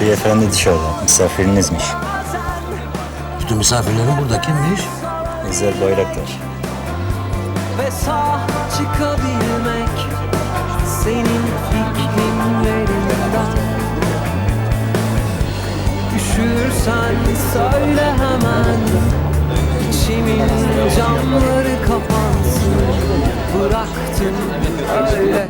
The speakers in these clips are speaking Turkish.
beyefendi dışarıda. Misafirinizmiş. Bütün misafirlerin burada kimmiş? Ezel Bayraktar. ve sağ çıkabilmek senin fikrinlerinden Üşürsen söyle hemen İçimin camları kapansın Bıraktım öyle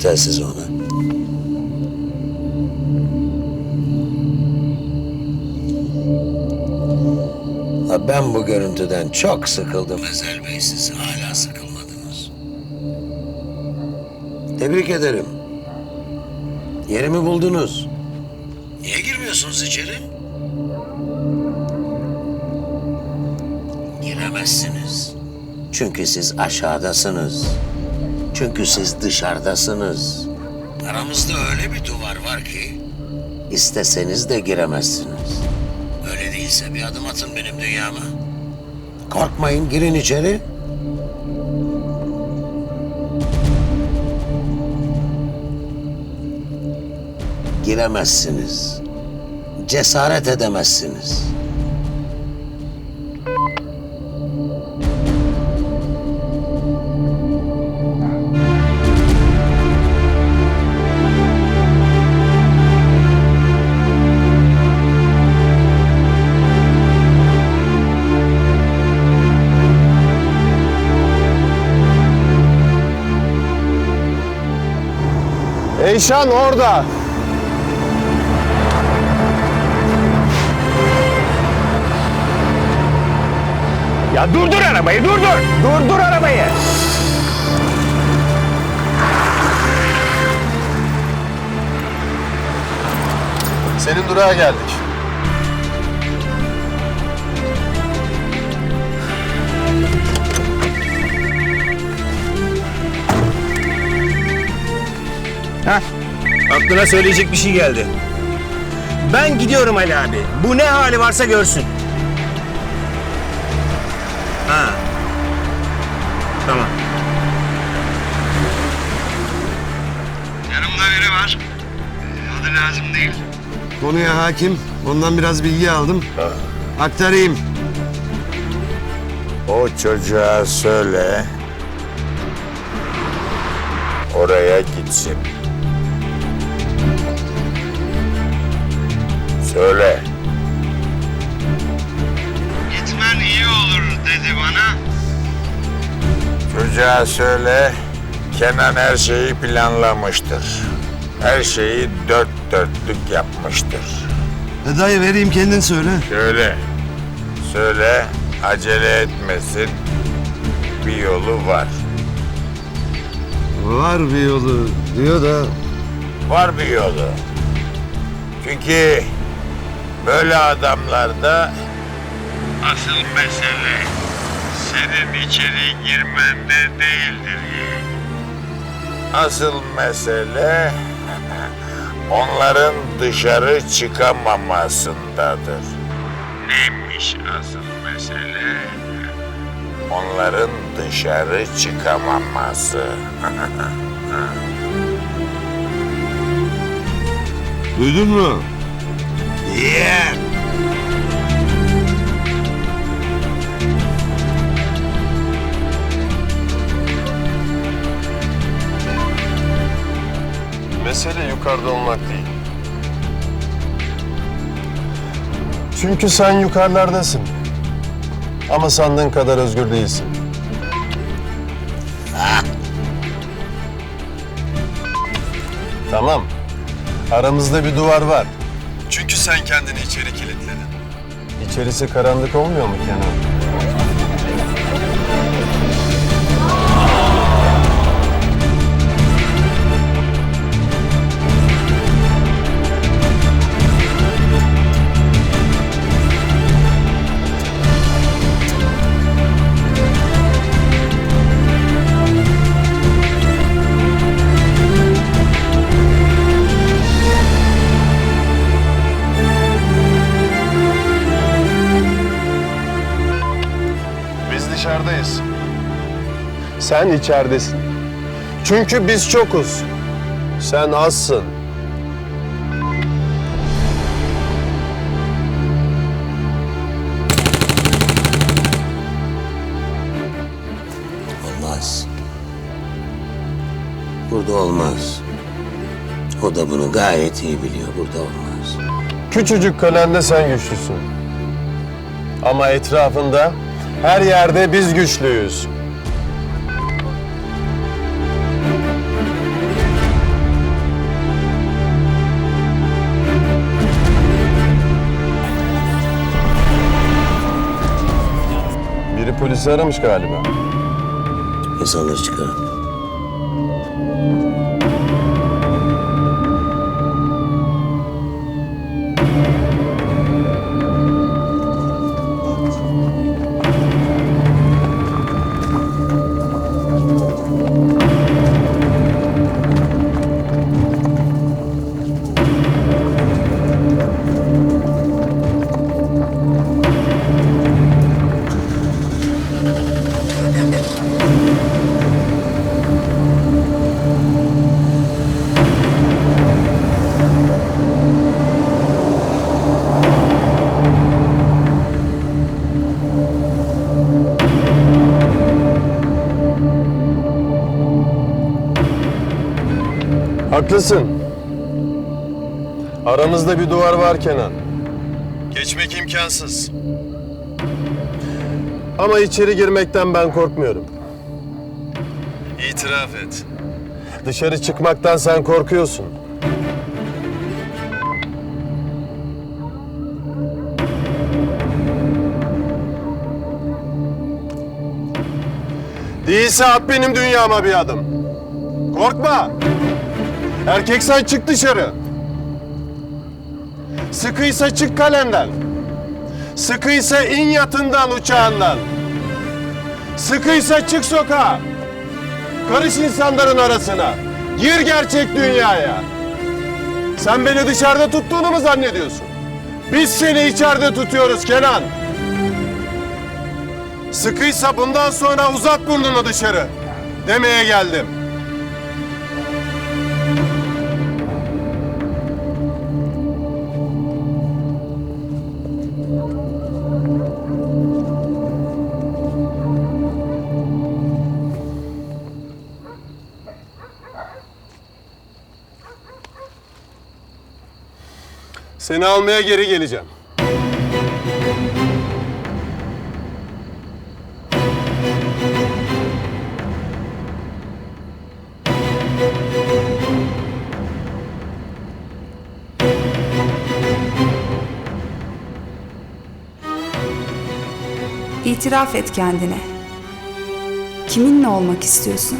telsizi ona. Ha, ben bu görüntüden çok sıkıldım Ezel Bey. Siz hala sıkılmadınız. Tebrik ederim. Yerimi buldunuz. Niye girmiyorsunuz içeri? Giremezsiniz. Çünkü siz aşağıdasınız. Çünkü siz dışarıdasınız. Aramızda öyle bir duvar var ki isteseniz de giremezsiniz. Öyle değilse bir adım atın benim dünyama. Korkmayın girin içeri. Giremezsiniz. Cesaret edemezsiniz. Eyşan orada. Ya durdur arabayı durdur. Durdur arabayı. Senin durağa geldik. Heh. Aklına söyleyecek bir şey geldi. Ben gidiyorum Ali abi. Bu ne hali varsa görsün. Ha. Tamam. Yanımda biri var. Adı lazım değil. Konuya hakim. Ondan biraz bilgi aldım. Aktarayım. O çocuğa söyle. Oraya gitsin. Söyle. Gitmen iyi olur dedi bana. Çocuğa söyle. Kenan her şeyi planlamıştır. Her şeyi dört dörtlük yapmıştır. E dayı vereyim kendin söyle. Söyle. Söyle. Acele etmesin. Bir yolu var. Var bir yolu diyor da Var bir yolu. Çünkü böyle adamlarda asıl mesele senin içeri girmende değildir. Asıl mesele onların dışarı çıkamamasındadır. Neymiş asıl mesele? Onların dışarı çıkamaması. duydun mu? Yeah. Mesele yukarıda olmak değil. Çünkü sen yukarılardasın. Ama sandığın kadar özgür değilsin. Tamam. Aramızda bir duvar var. Sen kendini içeri kilitledin. İçerisi karanlık olmuyor mu Kenan? Sen içeridesin. Çünkü biz çokuz. Sen azsın. Olmaz. Burada olmaz. O da bunu gayet iyi biliyor. Burada olmaz. Küçücük kalende sen güçlüsün. Ama etrafında her yerde biz güçlüyüz. Polisi aramış galiba. Biz alır Haklısın. Aramızda bir duvar var Kenan. Geçmek imkansız. Ama içeri girmekten ben korkmuyorum. İtiraf et. Dışarı çıkmaktan sen korkuyorsun. Değilse at benim dünyama bir adım. Korkma. Erkek sen çık dışarı. Sıkıysa çık kalenden. Sıkıysa in yatından uçağından. Sıkıysa çık sokağa. Karış insanların arasına. Gir gerçek dünyaya. Sen beni dışarıda tuttuğunu mu zannediyorsun? Biz seni içeride tutuyoruz Kenan. Sıkıysa bundan sonra uzat burnunu dışarı. Demeye geldim. Seni almaya geri geleceğim. İtiraf et kendine. Kiminle olmak istiyorsun?